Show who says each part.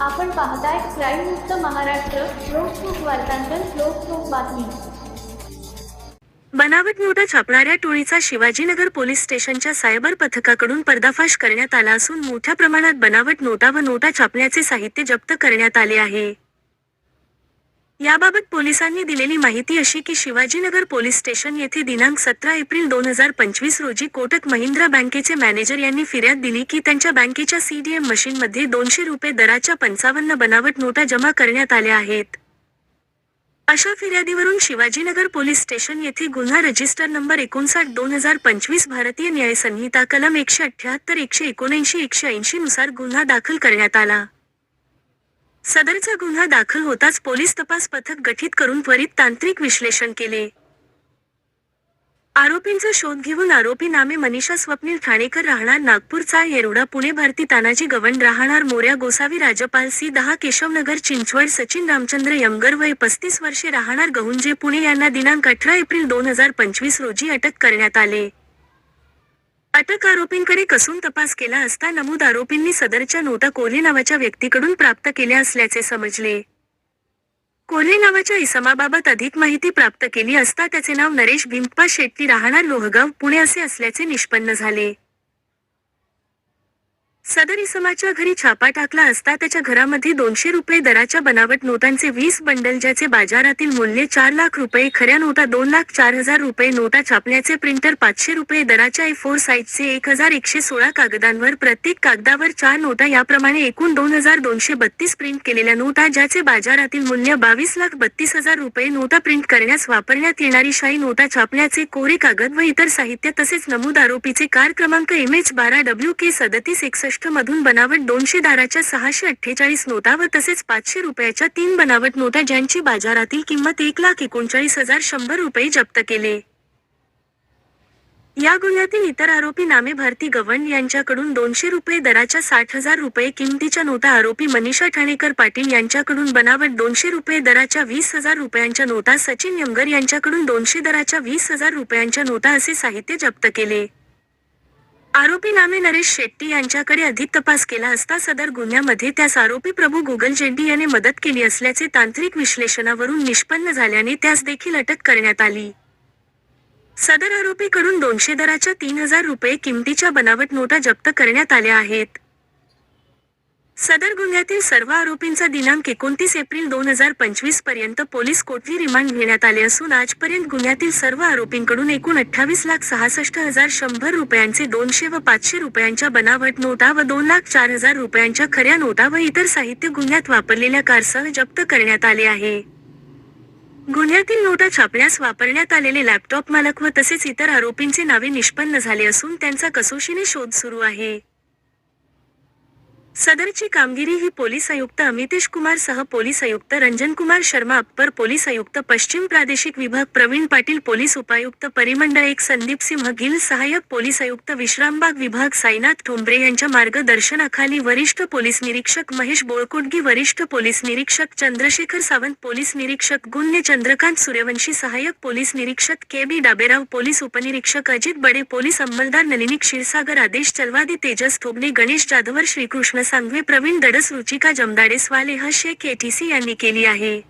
Speaker 1: आपण पाहताय क्राईम मुक्त महाराष्ट्र लोकसुख वार्तांकन लोकसुख बातमी.
Speaker 2: बनावट नोटा छापणाऱ्या टोळीचा शिवाजीनगर पोलीस स्टेशनच्या सायबर पथकाकडून पर्दाफाश करण्यात आला असून मोठ्या प्रमाणात बनावट नोटा व नोटा छापण्याचे साहित्य जप्त करण्यात आले आहे. याबाबत पोलिसांनी दिलेली माहिती अशी की शिवाजीनगर पोलीस स्टेशन येथे दिनांक सतरा एप्रिल दोन हजार पंचवीस रोजी कोटक महिंद्रा बँकेचे मॅनेजर यांनी फिर्याद दिली की त्यांच्या बँकेच्या सीडीएम मशीनमध्ये दोनशे रुपये दराच्या पंचावन्न बनावट नोटा जमा करण्यात आल्या आहेत. अशा फिर्यादीवरून शिवाजीनगर पोलीस स्टेशन येथे गुन्हा रजिस्टर नंबर एकोणसाठ दोन हजार पंचवीस भारतीय न्याय संहिता कलम एकशे अठ्याहत्तर एकशे एकोणऐंशी एकशे ऐंशी नुसार गुन्हा दाखल करण्यात आला. सदरचा गुन्हा दाखल होताच पोलीस तपास पथक गठीत करून त्वरित तांत्रिक विश्लेषण केले. आरोपींचा शोध घेऊन आरोपी नामे मनीषा स्वप्नील ठाणेकर राहणार नागपूरचा येरोडा पुणे भारती तानाजी गवंड राहणार मोऱ्या गोसावी राजपाल सी दहा केशवनगर चिंचवड सचिन रामचंद्र यमगर वय पस्तीस वर्षे राहणार गहुंजे पुणे यांना दिनांक अठरा एप्रिल दोन हजार पंचवीस रोजी अटक करण्यात आले. अटक आरोपींकडे कसून तपास केला असता नमूद आरोपींनी सदरच्या नोटा कोल्हे नावाच्या व्यक्तीकडून प्राप्त केल्या असल्याचे समजले. कोल्हे नावाच्या इसमाबाबत अधिक माहिती प्राप्त केली असता त्याचे नाव नरेश भिंपा शेट्टी राहणार लोहगाव पुणे असे असल्याचे निष्पन्न झाले. सदर इसमाच्या घरी छापा टाकला असता त्याच्या घरामध्ये दोनशे रुपये दराच्या बनावट नोटांचे वीस बंडल ज्याचे बाजारातील मूल्य चार लाख रुपये खऱ्या नोटा दोन लाख चार हजार रुपये नोटा छापण्याचे प्रिंटर पाचशे रुपये दराच्या ए फोर साईजचे एक हजार एकशे सोळा कागदांवर प्रत्येक कागदावर चार नोटा याप्रमाणे एकूण दोन हजार दोनशे बत्तीस प्रिंट केलेल्या नोटा ज्याचे बाजारातील मूल्य बावीस लाख बत्तीस हजार रुपये नोटा प्रिंट करण्यास वापरण्यात येणारी शाई नोटा छापण्याचे कोरे कागद व इतर साहित्य तसेच नमूद आरोपीचे कार क्रमांक एम एच बारा डब्ल्यू के सदतीस एकसष्ट मधून बनावट दोनशे दाराच्या सहाशे अठ्ठेचाळीस नोटा व तसेच पाचशे रुपयाच्या तीन बनावट नोटा ज्यांची बाजारातील किंमत एक लाख एकोणचाळीस हजार शंभर रुपये जप्त केले. या गुन्ह्यातील इतर आरोपी नामे भारती गवंड यांच्याकडून दोनशे रुपये दराच्या साठ हजार रुपये किमतीच्या नोटा आरोपी मनीषा ठाणेकर पाटील यांच्याकडून बनावट दोनशे रुपये दराच्या वीस हजार रुपयांच्या नोटा सचिन यंगर यांच्याकडून दोनशे दराच्या वीस हजार रुपयांच्या नोटा असे साहित्य जप्त केले. आरोपी नामे नरेश शेट्टी यांच्याकडे अधिक तपास केला असता सदर गुन्ह्यामध्ये त्यास आरोपी प्रभू गुगल जेड्डी याने मदत केली असल्याचे तांत्रिक विश्लेषणावरून निष्पन्न झाल्याने त्यास देखील अटक करण्यात आली. सदर आरोपीकडून दोनशे दराच्या तीन हजार रुपये किमतीच्या बनावट नोटा जप्त करण्यात आल्या आहेत. सदर गुन्ह्यातील सर्व आरोपींचा दिनांक एकोणतीस एप्रिल दोन हजार पंचवीसपर्यंत पोलीस कोठली रिमांड घेण्यात आले असून आजपर्यंत गुन्ह्यातील सर्व आरोपींकडून एकूण अठ्ठावीस लाख सहासष्ट हजार शंभर रुपयांचे दोनशे व पाचशे रुपयांच्या बनावट नोटा व दोन लाख चार हजार रुपयांच्या खऱ्या नोटा व इतर साहित्य गुन्ह्यात वापरलेल्या कारसह जप्त करण्यात आले आहे. गुन्ह्यातील नोटा छापण्यास वापरण्यात आलेले लॅपटॉप मालक व तसेच इतर आरोपींचे नावे निष्पन्न झाले असून त्यांचा कसोशीने शोध सुरू आहे. सदरची कामगिरी ही पोलीस आयुक्त अमितेश कुमार सह पोलीस आयुक्त रंजन कुमार शर्मा अप्पर पोलीस आयुक्त पश्चिम प्रादेशिक विभाग प्रवीण पाटील पोलीस उपायुक्त परिमंडळ एक संदीप सिंह गिल सहाय्यक पोलीस आयुक्त विश्रामबाग विभाग साईनाथ ठोंबरे यांच्या मार्गदर्शनाखाली वरिष्ठ पोलीस निरीक्षक महेश बोळकुटगी वरिष्ठ पोलीस निरीक्षक चंद्रशेखर सावंत पोलीस निरीक्षक गुन्हे चंद्रकांत सूर्यवंशी सहाय्यक पोलीस निरीक्षक के बी डाबेराव पोलीस उपनिरीक्षक अजित बडे पोलीस अंमलदार नलिनी क्षीरसागर आदेश चलवादी तेजस थोबणे गणेश जाधवर श्रीकृष्ण सांगवे प्रवीण दडस रुचिका जमदाडे स्वालेह शेख एटीसी यांनी केली आहे.